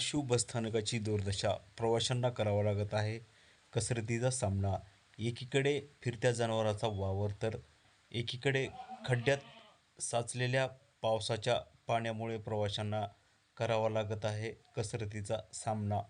शिव बसस्थानकाची दुर्दशा प्रवाशांना करावा लागत आहे. कसरतीचा सामना एकीकडे फिरत्या जनावराचा वावर तर एकीकडे खड्ड्यात साचलेल्या पावसाच्या पाण्यामुळे प्रवाशांना करावा लागत आहे. कसरतीचा सामना